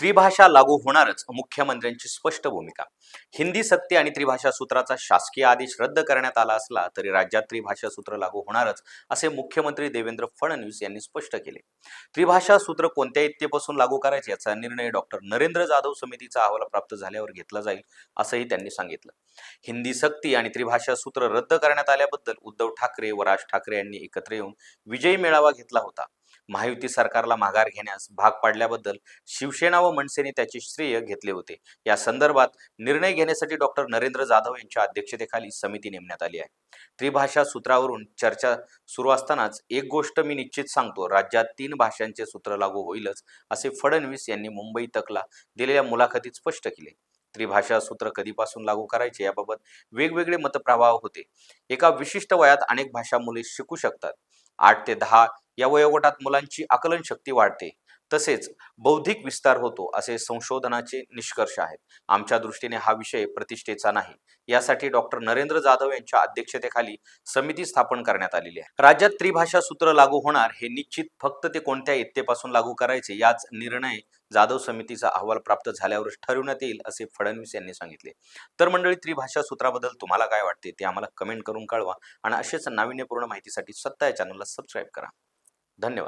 त्रिभाषा लागू होणारच मुख्यमंत्र्यांची स्पष्ट भूमिका. हिंदी सक्ती आणि त्रिभाषा सूत्राचा शासकीय आदेश रद्द करण्यात आला असला तरी राज्यात त्रिभाषा सूत्र लागू होणारच असे मुख्यमंत्री देवेंद्र फडणवीस यांनी स्पष्ट केले. त्रिभाषा सूत्र कोणत्या इत्येपासून लागू करायचे याचा निर्णय डॉक्टर नरेंद्र जाधव समितीचा अहवाल प्राप्त झाल्यावर घेतला जाईल असंही त्यांनी सांगितलं. हिंदी सक्ती आणि त्रिभाषा सूत्र रद्द करण्यात आल्याबद्दल उद्धव ठाकरे व राज ठाकरे यांनी एकत्र येऊन विजयी मेळावा घेतला होता. महायुती सरकारला माघार घेण्यास भाग पाडल्याबद्दल शिवसेना व मनसेने त्याचे श्रेय घेतले होते. या संदर्भात निर्णय घेण्यासाठी डॉक्टर नरेंद्र जाधव यांच्या अध्यक्षतेखाली समिती नेमण्यात आली आहे. त्रिभाषा सूत्रावरून चर्चा सुरू असतानाच एक गोष्ट मी निश्चित सांगतो राज्यात तीन भाषांचे सूत्र लागू होईलच असे फडणवीस यांनी मुंबई तकला दिलेल्या मुलाखतीत स्पष्ट केले. त्रिभाषा सूत्र कधीपासून लागू करायचे याबाबत वेगवेगळे मतप्रवाह होते. एका विशिष्ट वयात अनेक भाषा मुले शिकू शकतात. आठ ते दहा या वयोगटात मुलांची आकलन शक्ती वाढते. तसेच बौद्धिक विस्तार होतो असे संशोधनाचे निष्कर्ष आहेत. आमच्या दृष्टीने हा विषय प्रतिष्ठेचा नाही. यासाठी डॉक्टर नरेंद्र जाधव यांच्या अध्यक्षतेखाली समिती स्थापन करण्यात आलेली आहे. राज्यात त्रिभाषा सूत्र लागू होणार हे निश्चित फक्त ते कोणत्या इत्येपासून लागू करायचे याच निर्णय जाधव समितीचा अहवाल प्राप्त झाल्यावरच ठरवण्यात येईल असे फडणवीस यांनी सांगितले. तर मंडळी त्रिभाषा सूत्राबद्दल तुम्हाला काय वाटते ते आम्हाला कमेंट करून कळवा आणि असेच नाविन्यपूर्ण माहितीसाठी सत्ता या चॅनलला सबस्क्राईब करा. धन्यवाद